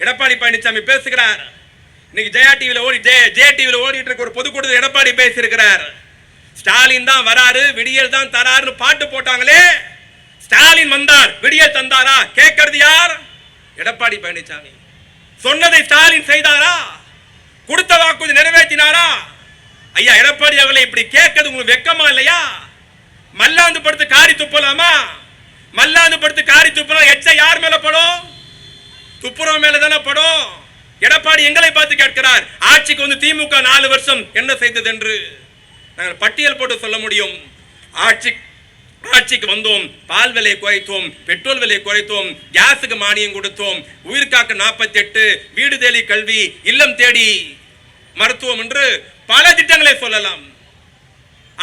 எடப்பாடி பழனிசாமி பேசுகிறார். இன்னைக்கு ஜெயா டிவியில் ஓடி ஜெய ஜெய டிவியில் ஓடிட்டு இருக்க ஒரு பொதுக்கூட்டத்தில் எடப்பாடி பேசியிருக்கிறார். ஸ்டாலின் தான் வராரு விடியல் தான் தராருன்னு பாட்டு போட்டாங்களே. ஸ்டாலின் வந்தார் விடியல் தந்தாரா? கேட்கறது யார்? எடப்பாடி பழனிசாமி. சொன்னதை ஸ்டாலின் செய்தாரா? கொடுத்த வாக்குறுதி நிறைவேற்றினாரா? ஐயா எடப்பாடி அவர்களை இப்படி கேட்கறது உங்களுக்கு வெக்கமா இல்லையா? மல்லாந்து படுத்து காரி துப்பலாமா? மல்லாந்து படுத்து காரி துப்பலாம் எச்ச யார் மேல படும்? துப்புரவு மேல தானே படம்? எடப்பாடி எங்களை பார்த்து கேட்கிறார் ஆட்சிக்கு வந்து திமுக நாலு வருஷம் என்ன செய்தது என்று? நாங்கள் பட்டியல் போட்டு சொல்ல முடியும். ஆட்சி ஆட்சிக்கு வந்தோம் பால் விலை குறைத்தோம் பெட்ரோல் விலை குறைத்தோம் கேஸுக்கு மானியம் கொடுத்தோம் உயிர்காக்க நாற்பத்தி எட்டு வீடு தேடி கல்வி இல்லம் தேடி மருத்துவம் என்று பல திட்டங்களை சொல்லலாம்.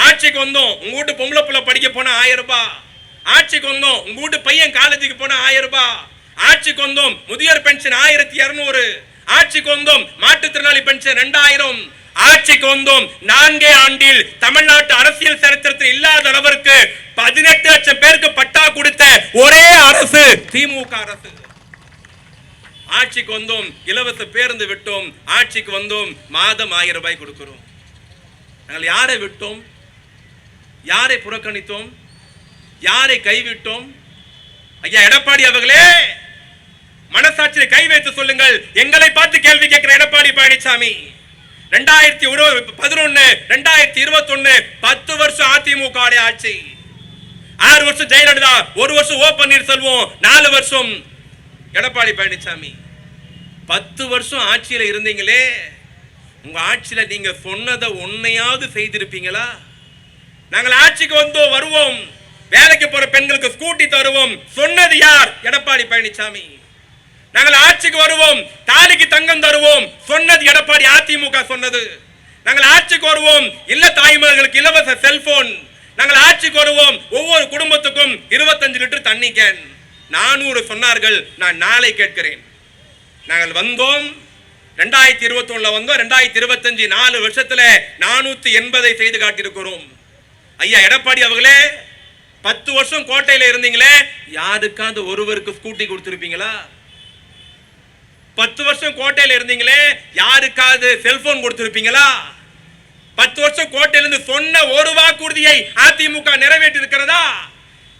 ஆட்சிக்கு வந்தோம் உங்க வீட்டு பொம்பளை புள்ள படிக்க போனா ஆயிரம் ரூபாய். ஆட்சிக்கு வந்தோம் உங்க வீட்டு பையன் காலேஜுக்கு போனா ஆயிரம் ரூபாய். ஆட்சிக்கு வந்தோம் முதியோர் பென்ஷன் ஆயிரத்தி இருநூறு ஆட்சிக்கு வந்தோம் மாற்றுத்திறனாளி பென்ஷன் ரெண்டாயிரம். ஆட்சிக்கு வந்தோம் நான்கே ஆண்டில் தமிழ்நாட்டு அரசியல் சரித்திரத்தில் இல்லாத அளவிற்கு பதினெட்டு லட்சம் பேருக்கு பட்டா கொடுத்த ஒரே அரசு திமுக அரசு. ஆட்சிக்கு வந்தோம் இலவச பேருந்து விட்டோம். ஆட்சிக்கு வந்தோம். மாதம் ஆயிரம் ரூபாய் கொடுக்கிறோம். நாங்கள் யாரை விட்டோம்? யாரை புறக்கணித்தோம்? யாரை கைவிட்டோம்? ஐயா எடப்பாடி அவர்களே! மனசாட்சியை கை வைத்து சொல்லுங்கள். எங்களை பார்த்து கேள்வி கேட்கிற எடப்பாடி பழனிசாமி. ரெண்டாயிரத்தி பதினொன்னு ரெண்டாயிரத்தி இருபத்தி ஒன்னு பத்து வருஷம் அதிமுக ஆட்சி. ஆறு வருஷம் ஜெயலலிதா ஒரு வருஷம் ஓ பன்னீர்செல்வம் நாலு வருஷம் எடப்பாடி பழனிசாமி. பத்து வருஷம் ஆட்சியில் இருந்தீங்களே. உங்க ஆட்சியில் நீங்க சொன்னதை ஒன்னையாவது செய்திருப்பீங்களா? நாங்கள் ஆட்சிக்கு வந்தோம் வருவோம். வேலைக்கு போற பெண்களுக்கு ஸ்கூட்டி தருவோம். சொன்னது யார்? எடப்பாடி பழனிசாமி. நாங்கள் ஆட்சிக்கு வருவோம் தாலிக்கு தங்கம் தருவோம் சொன்னது எடப்பாடி அதிமுக சொன்னது. நாங்கள் ஆட்சிக்கு வருவோம் இல்ல தாய்மார்களுக்கு இலவச செல்போன். நாங்கள் ஆட்சிக்கு வருவோம் ஒவ்வொரு குடும்பத்துக்கும் இருபத்தஞ்சு லிட்டர் தண்ணி கேன். நானூறு சொன்னார்கள் நான் நாளை கேட்கிறேன். நாங்கள் வந்தோம் ரெண்டாயிரத்தி இருபத்தி ஒண்ணுல வந்தோம் ரெண்டாயிரத்தி இருபத்தஞ்சு நாலு வருஷத்துல நானூத்தி எண்பதை செய்து காட்டியிருக்கிறோம். ஐயா எடப்பாடி அவர்களே பத்து வருஷம் கோட்டையில இருந்தீங்களே யாருக்காவது ஒருவருக்கு ஸ்கூட்டி கொடுத்துருப்பீங்களா? பத்து வருஷம் கோட்டையில் இருந்தீங்களே யாருக்காவது செல்போன் கொடுத்துருப்பீங்களா? பத்து வருஷம் கோட்டையிலிருந்து சொன்ன ஒரு வாக்குறுதியை அதிமுக நிறைவேற்றி இருக்கிறதா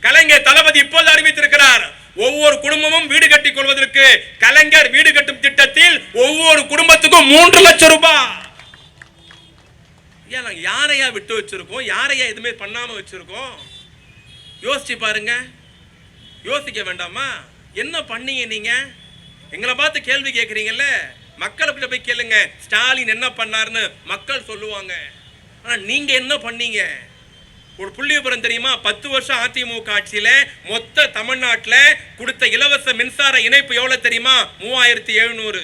கலைஞர் தளபதி இப்போது அறிவித்திருக்கிறார் ஒவ்வொரு குடும்பமும் வீடு கட்டிக் கொள்வதற்கு கலைஞர் வீடு கட்டும் திட்டத்தில் ஒவ்வொரு குடும்பத்துக்கும் மூன்று லட்சம் ரூபாய். நாங்க யாரையா விட்டு வச்சிருக்கோம்? யாரையா எதுவுமே பண்ணாம வச்சிருக்கோம்? யோசிச்சு பாருங்க. யோசிக்க வேண்டாமா? என்ன பண்ணீங்க நீங்க? எங்களை பார்த்து கேள்வி கேட்குறீங்கல்ல? மக்களை கிட்ட போய் கேளுங்க. ஸ்டாலின் என்ன பண்ணாருன்னு மக்கள் சொல்லுவாங்க. ஆனால் நீங்கள் என்ன பண்ணீங்க? ஒரு புள்ளி விவரம் தெரியுமா? பத்து வருஷம் அதிமுக ஆட்சியில் மொத்த தமிழ்நாட்டில் கொடுத்த இலவச மின்சார இணைப்பு எவ்வளோ தெரியுமா? மூவாயிரத்தி எழுநூறு.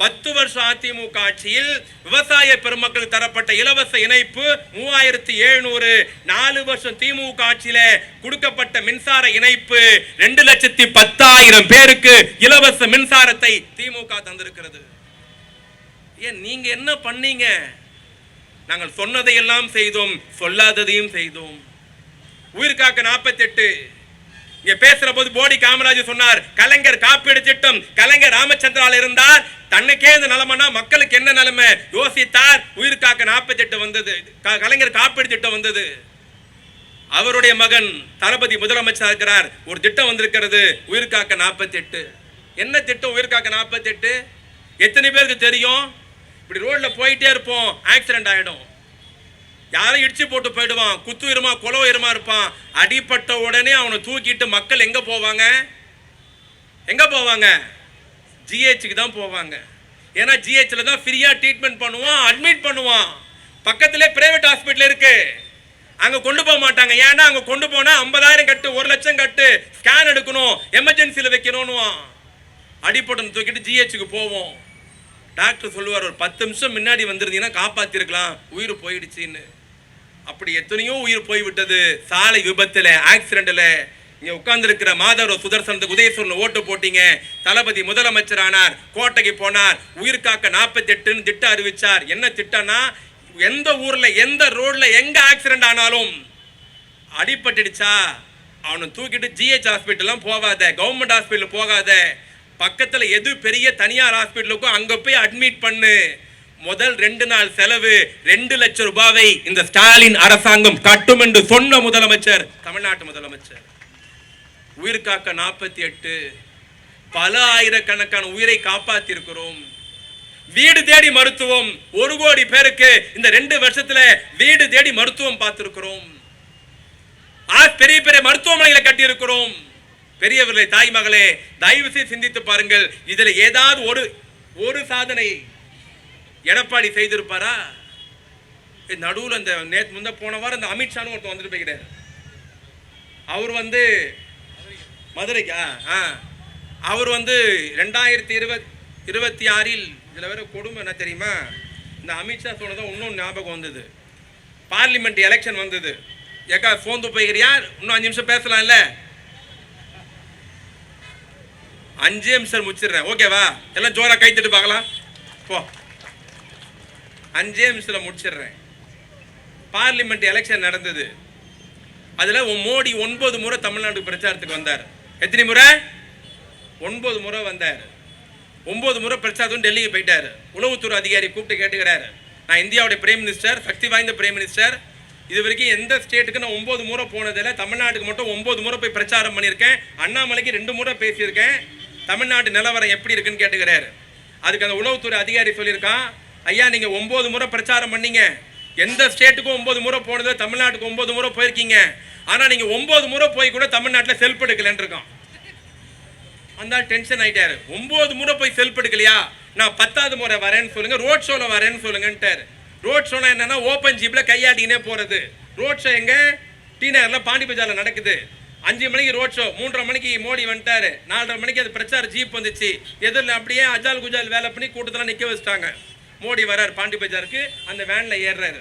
பத்து வருஷம் அதிமுக ஆட்சியில் விவசாய பெருமக்கள் தரப்பட்ட இலவச இணைப்பு மூவாயிரத்தி எழுநூறு. நாலு வருஷம் திமுக ஆட்சியில கொடுக்கப்பட்ட மின்சார இணைப்பு ரெண்டு லட்சத்தி பத்தாயிரம் பேருக்கு இலவச மின்சாரத்தை திமுக தந்திருக்கிறது. ஏன் நீங்க என்ன பண்ணீங்க? நாங்கள் சொன்னதையெல்லாம் செய்தோம் சொல்லாததையும் செய்தோம். உயிர்காக்க நாற்பத்தி எட்டு இங்க பேசுற போது போடி காமராஜ் சொன்னார் கலைஞர் காப்பீடு திட்டம் கலைஞர் ராமச்சந்திரால் இருந்தார் தன்னைக்கே இந்த நிலைமைனா மக்களுக்கு என்ன நிலைமை? யோசித்தார். உயிர் காக்க நாற்பத்தி எட்டு வந்தது. க- கலைஞர் காப்பீடு திட்டம் வந்தது. அவருடைய மகன் தளபதி முதலமைச்சர் இருக்கிறார். ஒரு திட்டம் வந்திருக்கிறது. உயிர் காக்க நாற்பத்தி எட்டு. என்ன திட்டம் உயிர் காக்க நாற்பத்தி எட்டு? எத்தனை பேருக்கு தெரியும்? இப்படி ரோட்ல போயிட்டே இருப்போம். ஆக்சிடென்ட் ஆயிடும். யாரும் இடிச்சு போட்டு போயிடுவான். குத்து உயரமா குல உயரமா இருப்பான். அடிப்பட்ட உடனே அவனை தூக்கிட்டு மக்கள் எங்க போவாங்க? எங்க போவாங்க? ஜிஹெச்சுக்கு தான் போவாங்க. ஏன்னா ஜிஹெச்சில் தான் ஃப்ரீயாக ட்ரீட்மெண்ட் பண்ணுவான் அட்மிட் பண்ணுவான். பக்கத்திலே பிரைவேட் ஹாஸ்பிட்டல் இருக்கு. அங்கே கொண்டு போக மாட்டாங்க. ஏன்னா அங்கே கொண்டு போனால் ஐம்பதாயிரம் கட்டு ஒரு லட்சம் கட்டு ஸ்கேன் எடுக்கணும் எமர்ஜென்சியில் வைக்கணும்னுவான். அடிப்பட்டம் தூக்கிட்டு ஜிஹெச்சுக்கு போவோம். டாக்டர் சொல்லுவார் ஒரு பத்து நிமிஷம் முன்னாடி வந்திருந்தீங்கன்னா காப்பாற்றிருக்கலாம் உயிர் போயிடுச்சின்னு. அப்படி எத்தனையோ உயிர் போய்விட்டது. சாலை விபத்தில் ஆக்சிடெண்ட்டில் இங்க உட்கார்ந்துருக்கிற மாதவர் சுதர்சனத்துக்கு உதயசூரன் ஓட்டு போட்டீங்க. தளபதி முதலமைச்சர் ஆனார் கோட்டைக்கு போனார் உயிர் காக்க நாற்பத்தி எட்டுன்னு திட்டம் அறிவிச்சார். என்ன திட்டம்னா எந்த ஊர்ல எந்த ரோட்ல எங்க ஆக்சிடென்ட் ஆனாலும் அடிபட்டுடுச்சா? அவனை தூக்கிட்டு ஜிஹெச் ஹாஸ்பிட்டல்லாம் போகாத கவர்மெண்ட் ஹாஸ்பிட்டல் போகாத. பக்கத்தில் எது பெரிய தனியார் ஹாஸ்பிட்டலுக்கோ அங்கே போய் அட்மிட் பண்ணு. முதல் ரெண்டு நாள் செலவு ரெண்டு லட்சம் ரூபாவை இந்த ஸ்டாலின் அரசாங்கம் கட்டும் என்று சொன்ன முதலமைச்சர் தமிழ்நாட்டு முதலமைச்சர். உயிர் காக்க நாற்பத்தி எட்டு. பல ஆயிரக்கணக்கான உயிரை காப்பாத்திருக்கிறோம். வீடு தேடி மருத்துவம். ஒரு கோடி பேருக்கு இந்த ரெண்டு வருஷத்துல வீடு தேடி மருத்துவம் பார்த்திருக்கிறோம். பெரிய பெரிய மருத்துவமனைகளை கட்டியிருக்கிறோம். பெரியவர்களை பெரியவர்களே தாய் மகளே தயவு செய்து சிந்தித்து பாருங்கள். இதுல ஏதாவது ஒரு ஒரு சாதனை எடப்பாடி செய்திருப்பாரா? நடுவில் அந்த நேற்று முந்த போன வாரம் அந்த அமித்ஷான்னு ஒருத்தர் வந்துட்டு போய்கிறார் அவர் வந்து மதுரைக்கு? ஆ. ஆ அவர் வந்து ரெண்டாயிரத்தி இருபத் இருபத்தி ஆறில் இதில் வேறு கொடுமை என்ன தெரியுமா? இந்த அமித்ஷா சொன்னதான் இன்னும் ஞாபகம் வந்தது. பார்லிமெண்ட் எலெக்ஷன் வந்தது. ஏக்கா ஃபோன் போய்கிறியா இன்னும் அஞ்சு நிமிஷம் பேசலாம்ல? அஞ்சு நிமிஷம் முடிச்சிடுறேன். ஓகேவா எல்லாம் ஜோரா கை தட்டு பார்க்கலாம். போ. அஞ்சே நிமிஷத்தில் முடிச்சிடுறேன். பார்லிமெண்ட் எலெக்ஷன் நடந்தது. அதில் மோடி ஒன்பது முறை தமிழ்நாட்டுக்கு பிரச்சாரத்துக்கு வந்தார். எத்தனை முறை? ஒன்பது முறை வந்தார். ஒன்பது முறை பிரசாதும் டெல்லிக்கு போயிட்டார். உளவுத்துறை அதிகாரி கூப்பிட்டு கேட்டுக்கிறாரு. நான் இந்தியாவுடைய பிரைம் மினிஸ்டர் சக்தி வாய்ந்த பிரைம் மினிஸ்டர் இது வரைக்கும் எந்த ஸ்டேட்டுக்கு நான் ஒம்பது முறை போனதில் தமிழ்நாட்டுக்கு மட்டும் ஒம்பது முறை போய் பிரச்சாரம் பண்ணியிருக்கேன். அண்ணாமலைக்கு ரெண்டு முறை பேசியிருக்கேன். தமிழ்நாட்டு நிலவரம் எப்படி இருக்குன்னு கேட்டுக்கிறாரு. அதுக்கு அந்த உளவுத்துறை அதிகாரி சொல்லியிருக்கான் ஐயா நீங்கள் ஒம்பது முறை பிரச்சாரம் பண்ணீங்க. எந்த ஸ்டேட்டுக்கும் ஒன்பது முறை போனது தமிழ்நாட்டுக்கு ஒன்பது முறை போயிருக்கீங்க. ஆனால் நீங்கள் ஒன்பது முறை போய் கூட தமிழ்நாட்டில் செல்ஃப் எடுக்கலன்னு அந்த டென்ஷன் ஆகிட்டாரு ஒன்பது முறை போய் செல்ஃப் எடுக்கலையா? நான் பத்தாவது முறை வரேன்னு சொல்லுங்கள் ரோட் ஷோவில் வரேன்னு சொல்லுங்கன்ட்டாரு. ரோட் ஷோனா என்னன்னா ஓப்பன் ஜீப்பில் கையாட்டினே போகிறது ரோட் ஷோ எங்கே? டி நகரில் பாண்டி பஜாரில் நடக்குது. அஞ்சு மணிக்கு ரோட் ஷோ மூன்றரை மணிக்கு மோடி வந்துட்டாரு. நாலரை மணிக்கு அது பிரச்சார ஜீப் வந்துச்சு. எதிரில் அப்படியே அஜால் குஜால் வேலை பண்ணி கூட்டத்தில் நிற்க வச்சுட்டாங்க. மோடி வரார் பாண்டி பஜாருக்கு. அந்த வேனில் ஏறுறாரு.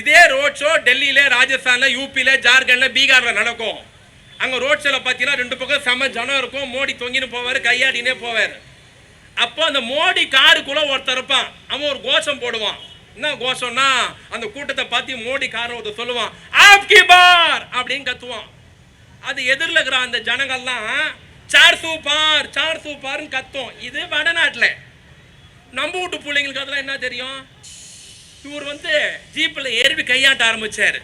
இதே ரோட் ஷோ டெல்லியில் ராஜஸ்தானில் யூபியில் ஜார்க்கண்டில் பீகாரில் நடக்கும். அங்கே ரோட் ஷோவில் பார்த்தீங்கன்னா ரெண்டு பக்கம் செம ஜனம் இருக்கும். மோடி தொங்கின்னு போவார் கையாடினே போவார். அப்போ அந்த மோடி காருக்குள்ளே ஒருத்தர் இருப்பான். அவன் ஒரு கோஷம் போடுவான். என்ன கோஷம்னா அந்த கூட்டத்தை பார்த்து மோடி காரை ஒருத்தர் சொல்லுவான். ஆப்கி பார்! அப்படின்னு கத்துவான். அது எதிரில் இருக்கிற அந்த ஜனங்கள்லாம் சார் சூப்பார் சார் சூப்பார்னு கத்தும். இது வடநாட்டில். நம்ம வீட்டு பிள்ளைங்களுக்கு அதெல்லாம் என்ன தெரியும்? இவர் வந்து ஜீப்பில் ஏறி கையாட்ட ஆரம்பிச்சார்.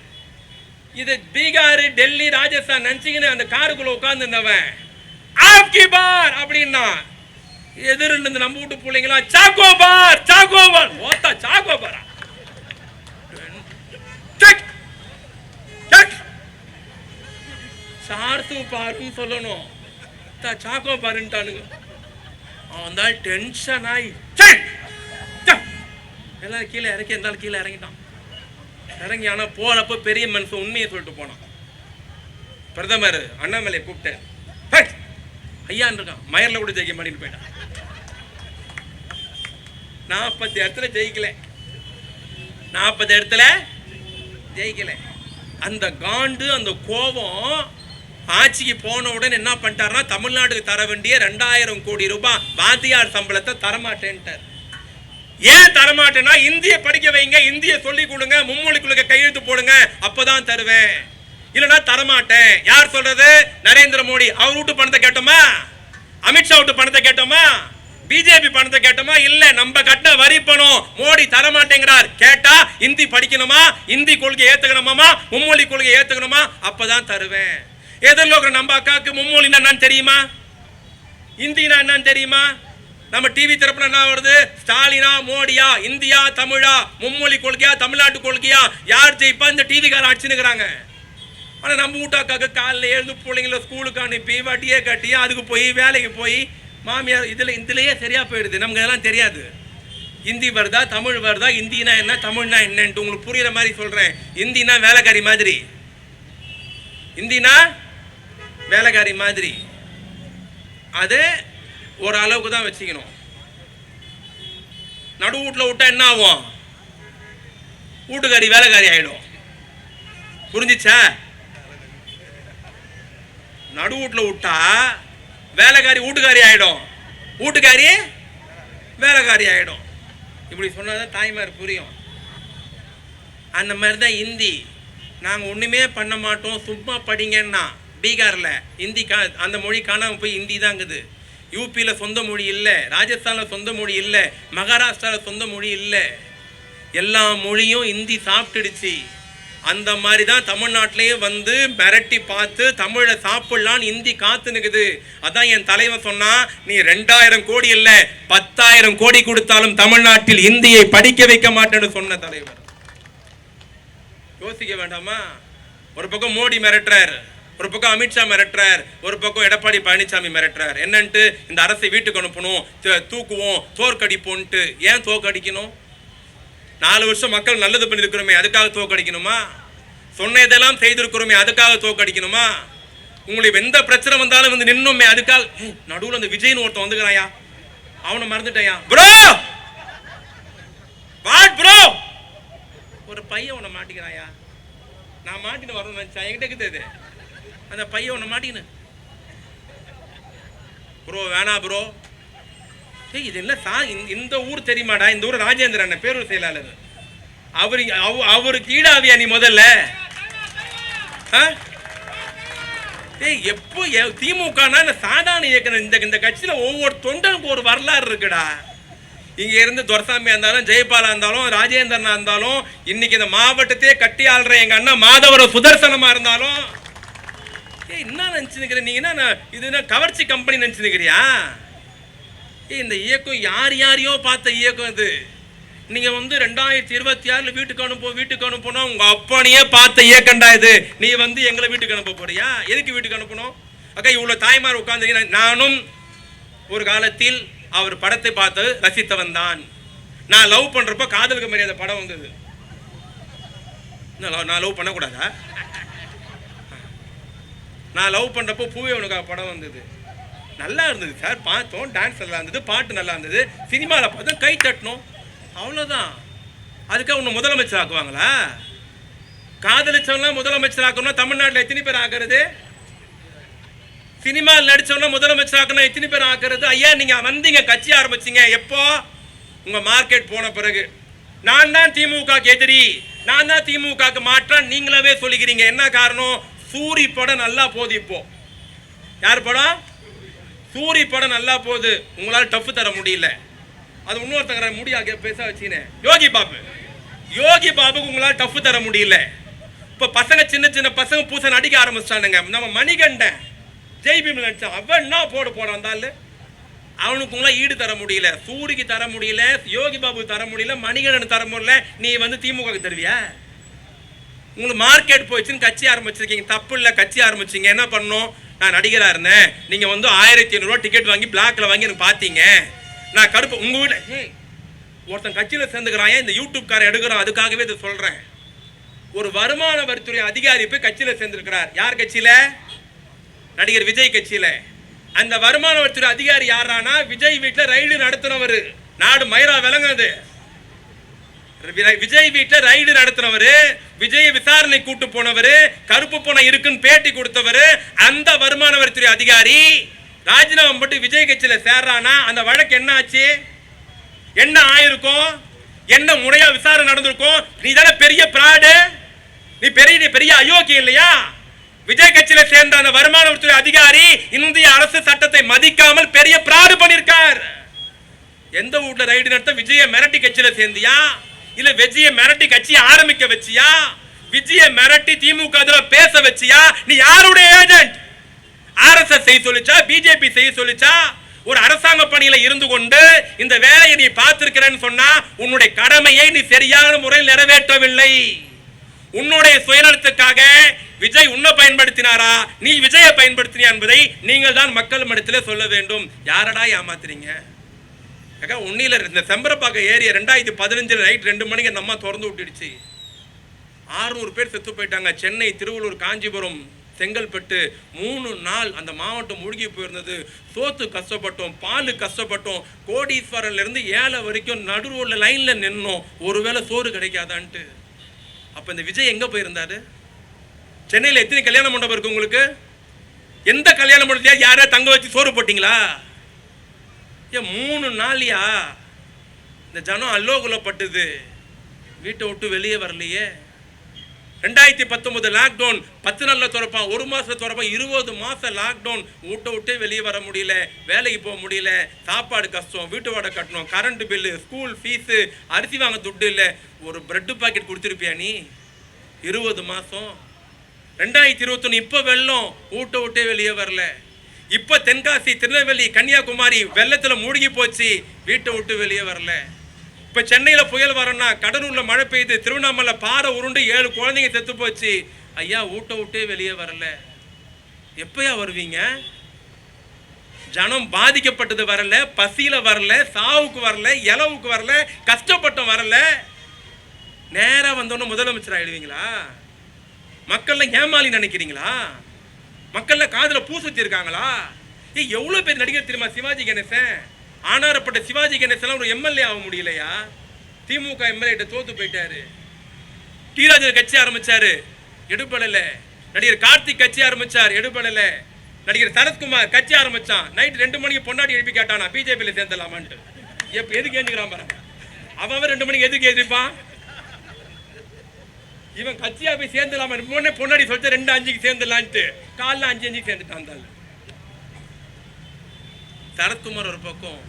இது பீகார் டெல்லி ராஜஸ்தான் நினச்சிக்கின்னு அந்த காருக்குள்ளே உட்காந்துருந்தவன் ஆப்கி பார் அப்படின்னா எதிரில் இருந்து நம்ம வீட்டு பிள்ளைங்களாம் சாக்கோ பார் சாக்கோ பார் ஓத்தா சாக்கோ பாரா சார்த்து பாருன்னு சொல்லணும். தா, சாக்கோ பாருன்ட்டானுங்க அவன் தான் டென்ஷன் ஆகி எல்லாம் கீழே இறக்கி இருந்தாலும் கீழே இறங்கிட்டான். இறங்கி ஆனால் போனப்போ பெரிய மனுஷன் உண்மையை சொல்லிட்டு போனான். பிரதமர் அண்ணாமலை கூப்பிட்டேன். ஐயான் ஐயான்னு இருக்கான். மயரில் கூட ஜெயிக்க மாட்டேன்னு போயிட்டான். நாற்பத்தி இடத்துல ஜெயிக்கல. நாற்பது இடத்துல ஜெயிக்கல. அந்த காண்டு அந்த கோபம் ஆட்சிக்கு போன உடனே என்ன பண்ணிட்டாருன்னா தமிழ்நாட்டுக்கு தர வேண்டிய ரெண்டாயிரம் கோடி ரூபாய் வாத்தியார் சம்பளத்தை தரமாட்டேன்ட்டார். ஏன் தரமாட்டேன்னா இந்திய படிக்க வைங்க இந்திய சொல்லி கொடுங்க மும்மொழி மும்மொழிக்குள்ள கையெழுத்து போடுங்க அப்பதான் தருவேன். இல்லைன்னா தரமாட்டேன். யார் சொல்றது? நரேந்திர மோடி. அவர் விட்டு பணத்தை கேட்டோமா? அமித்ஷா விட்டு பணத்தை கேட்டோமா? பிஜேபி பணத்தை கேட்டோமா? இல்ல நம்ம கட்டின வரி பணம். மோடி தரமாட்டேங்கிறார். கேட்டா இந்தி படிக்கணுமா? இந்தி கொள்கை ஏத்துக்கணுமாமா? மும்மொழி கொள்கை ஏத்துக்கணுமா? அப்பதான் தருவேன். எதிரில் நம்ம அக்காவுக்கு மும்மொழின்னா என்னன்னு தெரியுமா? இந்தினா என்னன்னு தெரியுமா? நம்ம டிவி திறப்புல என்ன வருது? ஸ்டாலினா மோடியா இந்தியா தமிழா மும்மொழி கொள்கையா தமிழ்நாட்டு கொள்கையா? யார் ஜெயிப்பா? இந்த டிவிக்காரன் அடிச்சுனுக்குறாங்க ஆனால் நம்ம வீட்டாக்காக்க காலைல எழுந்து பிள்ளைங்கள ஸ்கூலுக்கு அனுப்பி வட்டியே கட்டி அதுக்கு போய் வேலைக்கு போய் மாமியார் இதில் இதுலேயே சரியாக போயிடுது. நமக்கு அதெல்லாம் தெரியாது. ஹிந்தி வருதா? தமிழ் வருதா? ஹிந்தினா என்ன? தமிழ்னா என்னன்ட்டு உங்களுக்கு புரியுற மாதிரி சொல்கிறேன் ஹிந்தினா வேலைக்காரி மாதிரி. இந்தினா வேலைக்காரி மாதிரி. அது ஒரு அளவுக்கு தான் வச்சுக்கணும். நடு வீட்டில் விட்டா என்ன ஆகும்? வீட்டுக்காரி வேலைக்காரி ஆயிடும். புரிஞ்சிச்சா? நடு வீட்டில் விட்டா வேலைக்காரி வீட்டுக்காரி ஆயிடும். வீட்டுக்காரி வேலைக்காரி ஆயிடும். இப்படி சொன்னாதான் தாய்மார் புரியும். அந்த மாதிரி தான் ஹிந்தி நாங்கள் ஒன்றுமே பண்ண மாட்டோம். சும்மா படிங்கன்னா பீகாரில் ஹிந்தி கா அந்த மொழி காணாமல் போய் ஹிந்தி இருக்குது யூபியில் சொந்த மொழி இல்லை ராஜஸ்தானில் சொந்த மொழி இல்லை மகாராஷ்டிராவில் சொந்த மொழி இல்லை. எல்லா மொழியும் இந்தி சாப்பிட்டுடுச்சு. அந்த மாதிரி தான் தமிழ்நாட்டிலேயே வந்து மிரட்டி பார்த்து தமிழை சாப்பிடலான்னு இந்தி காத்து நிற்குது அதான் என் தலைவன் சொன்னா நீ ரெண்டாயிரம் கோடி இல்லை பத்தாயிரம் கோடி கொடுத்தாலும் தமிழ்நாட்டில் இந்தியை படிக்க வைக்க மாட்டேன்னு சொன்ன தலைவர். யோசிக்க வேண்டாமா? ஒரு பக்கம் மோடி மிரட்டுறாரு. ஒரு பக்கம் அமித்ஷா மிரட்டுறார் ஒரு பக்கம் எடப்பாடி பழனிசாமி மிரட்டுறார். என்னன்ட்டு இந்த அரசை வீட்டுக்கு அனுப்பணும் தூக்குவோம் தோற்கடிப்போன்ட்டு. ஏன் தோற்கடிக்கணும்? நாலு வருஷம் மக்கள் நல்லது பண்ணியிருக்கிறோமே அதுக்காக தோற்கடிக்கணுமா? சொன்னதெல்லாம் செய்திருக்கிறோமே அதுக்காக தோற்கடிக்கணுமா? உங்களுக்கு எந்த பிரச்சனை வந்தாலும் வந்து நின்னோமே அதுக்காக நடுவில் அந்த விஜய்னு ஒருத்தன் வந்துக்கிறாயா அவனை மறந்துட்டேயா ப்ரோ வாட் ப்ரோ ஒரு பையன் உன்னை மாட்டிக்கிறாயா நான் மாட்டின்னு வரணும் நினைச்சேன். என்கிட்ட இருக்குது இது. அந்த பையன் உன்னை மாட்டின்னு ப்ரோ வேணா ப்ரோ ஏய் இது சா இந்த- இந்த ஊர் தெரியுமாடா? இந்த ஊர் ராஜேந்திரன் அண்ணன் பேரூர் செயலாளர். அவரு அவ- அவருக்கு ஈடாவியா நீ முதல்ல? ஆ? ஏய் எப்போ திமுகனா இந்த சாதாரண இயக்கம் இந்த இந்த கட்சியில் ஒவ்வொரு தொண்டனுக்கு ஒரு வரலாறு இருக்குடா. இங்க இருந்து துரசாமியா இருந்தாலும் ஜெயபாலா இருந்தாலும் ராஜேந்திரனா இருந்தாலும் இன்னைக்கு இந்த மாவட்டத்தையே கட்டி ஆள்ற எங்க அண்ணன் மாதவர சுதர்சனமா இருந்தாலும் ஏய் என்ன நினச்சிருக்கிற நீங்கள் என்ன இது என்ன கவர்ச்சி கம்பெனி நினச்சிருக்கிறியா ஏய் இந்த இயக்கம் யார் யாரையோ பார்த்த இயக்கம் இது. நீங்கள் வந்து ரெண்டாயிரத்தி இருபத்தி ஆறில் வீட்டுக்கு அனுப்போம் வீட்டுக்கு அனுப்பணும் உங்கள் அப்பனையே பார்த்த இயக்கண்டா இது. நீ வந்து எங்களை வீட்டுக்கு அனுப்ப போறியா? எதுக்கு வீட்டுக்கு அனுப்பணும்? அக்கா இவ்வளோ தாய்மார் உட்கார்ந்து நானும் ஒரு காலத்தில் அவர் படத்தை பார்த்து ரசித்தவன் தான். நான் லவ் பண்ணுறப்போ காதலுக்கு மரியாதை படம் வந்தது. நான் லவ் பண்ணக்கூடாதா? நான் லவ் பண்ணுறப்போ பூவே உனக்காக படம் வந்தது. நல்லா இருந்தது சார் பார்த்தோம். டான்ஸ் நல்லா இருந்தது. பாட்டு நல்லா இருந்தது. சினிமாவில் பார்த்தோம். கை தட்டணும் அவ்வளோதான் அதுக்காக உன்னை முதலமைச்சர் ஆக்குவாங்களா? காதலிச்சவன்லாம் முதலமைச்சர் ஆக்கணும்னா தமிழ்நாட்டில் எத்தனை பேர் ஆக்குறது? சினிமாவில் நடித்தவனா முதலமைச்சர் ஆக்கணும் எத்தனை பேர் ஆக்குறது? ஐயா நீங்கள் வந்தீங்க கட்சி ஆரம்பிச்சீங்க. எப்போ? உங்கள் மார்க்கெட் போன பிறகு. நான் தான் திமுக எதிரி. நான் தான் திமுக மாற்றம் நீங்களாவே சொல்லிக்கிறீங்க. என்ன காரணம்? சூரி படம் நல்லா போகுது இப்போ. யார் படம்? சூரி படம் நல்லா போகுது. உங்களால் டஃப் தர முடியல. அது இன்னொருத்தங்கிற முடியாக பேச வச்சுனேன் யோகி பாபு. யோகி பாபுக்கு உங்களால் டஃப் தர முடியல. இப்போ பசங்க சின்ன சின்ன பசங்க பூசை நடிக்க ஆரம்பிச்சிட்டானுங்க. நம்ம மணிகண்டன் ஜெய் பீம் நடிச்சான் அவன் என்ன போட போறான் அவனுக்கு உங்களால் ஈடு தர முடியல. சூரிக்கு தர முடியல யோகி பாபு தர முடியல மணிகண்டன் தர முடியல. நீ வந்து திமுக தருவியா? உங்களுக்கு மார்க்கெட் போயிடுச்சுன்னு கட்சி ஆரம்பிச்சிருக்கீங்க. தப்பு இல்லை கட்சி ஆரம்பிச்சீங்க. என்ன பண்ணணும்? நான் நடிகராக இருந்தேன். நீங்கள் வந்து ஆயிரத்தி ஐநூறுரூவா டிக்கெட் வாங்கி பிளாக்ல வாங்கி எனக்கு பார்த்தீங்க நான் கடுப்பு. உங்கள் வீட்டில் ஒருத்தன் கட்சியில் சேர்ந்துக்கிறான். இந்த யூடியூப்காரன் எடுக்கிறோம் எடுக்கிறான்? அதுக்காகவே இதை சொல்கிறேன் ஒரு வருமான வரித்துறை அதிகாரி போய் கட்சியில் சேர்ந்துருக்கிறார். யார் கட்சியில்? நடிகர் விஜய் கட்சியில். அந்த வருமான வரித்துறை அதிகாரி யாரானா? விஜய் வீட்டில் ரயில் நடத்தினவர். நாடு மயிரா விளங்குது விஜய் வீட்டில் ரைடு நடத்தினவரு விஜய் விசாரணை கூட்டு போனவர் கருப்பு பணம் இருக்குன்னு பேட்டி கொடுத்தவர் அந்த வருமான வரித்துறை அதிகாரி ராஜினாமா போட்டு விஜய் கட்சியில் சேர்றானா அந்த வழக்கு என்ன ஆச்சு? என்ன ஆயிருக்கும்? என்ன முறையா விசாரணை நடந்திருக்கும்? நீ தானே பெரிய பிராடு நீ பெரிய நீ பெரிய அயோக்கியம் இல்லையா? விஜய் கட்சியில சேர்ந்த அந்த வருமான வரித்துறை அதிகாரி இந்திய அரசு சட்டத்தை மதிக்காமல் பெரிய பிராடு பண்ணியிருக்கார். எந்த வீட்ல ரைடு நடத்த விஜய மிரட்டி கட்சியில சேர்ந்தியா? இல்ல விஜய மிரட்டி கட்சியை ஆரம்பிக்க வச்சியா? விஜய மிரட்டி திமுக பேச வச்சியா? நீ யாருடைய ஏஜென்ட் ஆர்எஸ்எஸ் செய்ய சொல்லிச்சா? பிஜேபி செய்ய சொல்லிச்சா? ஒரு அரசாங்க பணியில இருந்து கொண்டு இந்த வேலையை நீ பார்த்திருக்கிறேன்னு சொன்னா உன்னுடைய கடமையை நீ சரியான முறையில் நிறைவேற்றவில்லை. உன்னுடைய சுயநலத்துக்காக விஜய் உன்னை பயன்படுத்தினாரா? நீ விஜயை பயன்படுத்தினியா என்பதை நீங்கள் தான் மக்கள் மடத்தில் சொல்ல வேண்டும். யாரடா ஏமாத்துறீங்க? அக்கா உன்னில இந்த செம்பரப்பாக்க ஏரியா ரெண்டாயிரத்தி பதினஞ்சில் நைட் ரெண்டு மணிக்கு அந்த அம்மா திறந்து விட்டுடுச்சு. ஆறுநூறு பேர் செத்து போயிட்டாங்க. சென்னை திருவள்ளூர் காஞ்சிபுரம் செங்கல்பட்டு மூணு நாள் அந்த மாவட்டம் முழுகி போயிருந்தது. சோத்து கஷ்டப்பட்டோம் பால் கஷ்டப்பட்டோம். கோடீஸ்வரன்லேருந்து ஏழை வரைக்கும் நடு லைனில் நின்னோம். ஒருவேளை சோறு கிடைக்காதான்ட்டு. அப்போ இந்த விஜய் எங்கே போயிருந்தாரு? சென்னையில் எத்தனை கல்யாண மண்டபம் இருக்கு உங்களுக்கு? எந்த கல்யாண மண்டபத்தையா யாரையா தங்க வச்சு சோறு போட்டீங்களா? ஏன் மூணு நாளியா இந்த ஜனம் அல்லோகுலப்பட்டது. வீட்டை விட்டு வெளியே வரலையே. ரெண்டாயிரத்தி பத்தொன்பது லாக்டவுன் பத்து நாளில் திறப்பான் ஒரு மாசம் திறப்பான் இருபது மாதம் லாக்டவுன் வீட்டை விட்டே வெளியே வர முடியல வேலைக்கு போக முடியல சாப்பாடு கஷ்டம் வீட்டு வாடகை கட்டணும் கரண்ட் பில்லு ஸ்கூல் ஃபீஸு அரிசி வாங்க துட்டு இல்லை ஒரு ப்ரெட்டு பாக்கெட் கொடுத்துருப்பியா நீ? இருபது மாதம் ரெண்டாயிரத்தி இருபத்தொன்று இப்போ வெள்ளம் வீட்டை விட்டே வெளியே வரல. இப்போ தென்காசி திருநெல்வேலி கன்னியாகுமரி வெள்ளத்துல மூழ்கி போச்சு. வீட்டை விட்டு வெளியே வரல. இப்போ சென்னையில் புயல் வரோம்னா கடலூர்ல மழை பெய்யுது திருவண்ணாமலை பாறை உருண்டு ஏழு குழந்தைங்க செத்து போச்சு. ஐயா வீட்டை விட்டே வெளியே வரல. எப்பயா வருவீங்க? ஜனம் பாதிக்கப்பட்டது வரல பசியில வரல சாவுக்கு வரல இலவுக்கு வரல கஷ்டப்பட்டும் வரல. நேரா வந்தோன்னு முதலமைச்சர் ஆயிடுவீங்களா? மக்கள்ல ஏமாளி நினைக்கிறீங்களா? மக்கள்ல காதுல பூ வச்சிருக்காங்களா ஏ எவ்வளோ எவ்வளவு பேர் நடிகர் தெரியுமா சிவாஜி கணேசன்? ஆனாரப்பட்ட சிவாஜி கணேசன் ஒரு எம்எல்ஏ ஆக முடியலையா? திமுக எம்எல்ஏ கிட்ட தோத்து போயிட்டாரு. டிராஜர் கட்சி ஆரம்பிச்சாரு. எடுபடல. நடிகர் கார்த்திக் கட்சி ஆரம்பிச்சார். எடுபடல. நடிகர் சரத்குமார் கட்சி ஆரம்பிச்சான். நைட் ரெண்டு மணிக்கு பொன்னாடி எழுப்பி கேட்டானா பிஜேபியில் சேர்ந்தலாமான்ட்டு எப்ப எதுக்கு ஏஞ்சுக்கிறான் பாருங்க. அவன் அவன் ரெண்டு மணிக்கு எதுக்கு எதிர்ப்பான் இவன் கட்சியா போய் சேர்ந்துலாம முன்னே பொன்னாடி சொல்லிட்டு ரெண்டு அஞ்சுக்கு சேர்ந்துலான்ட்டு காலைல அஞ்சு அஞ்சுக்கு சேர்ந்துட்டான் சரத்குமார் ஒரு பக்கம்.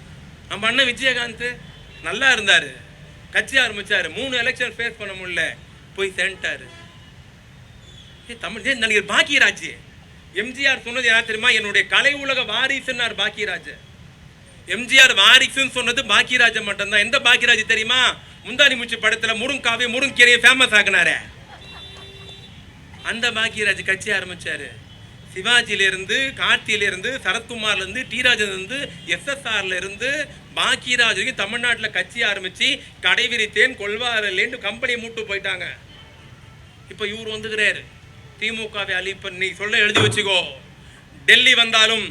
நம்ம அண்ணன் விஜயகாந்த் நல்லா இருந்தாரு. கட்சி ஆரம்பித்தார் மூணு எலெக்ஷன் ஃபேஸ் பண்ண முடியல. போய் சேர்ந்துட்டாரு. ஏய், தமிழ் ஏய், நடிகர் பாக்கியராஜ். எம்ஜிஆர் சொன்னது யார் தெரியுமா? என்னுடைய கலை உலக வாரிசுன்னார் பாக்கியராஜ். எம்ஜிஆர் வாரிசுன்னு சொன்னது பாக்கியராஜ மட்டும்தான். எந்த பாக்கியராஜ் தெரியுமா? முந்தானி மூச்சு படத்தில் முருங்காவே முருங்கீரையை ஃபேமஸ் ஆக்குனாரே. அந்த பாக்கியராஜ் கட்சி ஆரம்பித்தார் சிவாஜியிலேருந்து கார்த்தியிலேருந்து சரத்குமார்லேருந்து டி ராஜன்லேருந்து எஸ்எஸ்ஆர்லேருந்து எஸ்எஸ்ஆர்ல இருந்து பாக்கியராஜ் வரைக்கும் தமிழ்நாட்டுல கட்சி ஆரம்பித்து கடைவிரித்தேன் கம்பெனி மூட்டு போயிட்டாங்க. இப்போ இவர் வந்துக்கிறாரு. திமுகவை அழிப்பன் நீ சொல்ல எழுதி வச்சுக்கோ. டெல்லி வந்தாலும்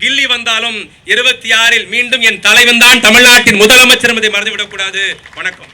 கில்லி வந்தாலும் இருபத்தி ஆறில் மீண்டும் என் தலைவன் தான் தமிழ்நாட்டின் முதலமைச்சர் என்பதை மறந்துவிடக் கூடாது வணக்கம்.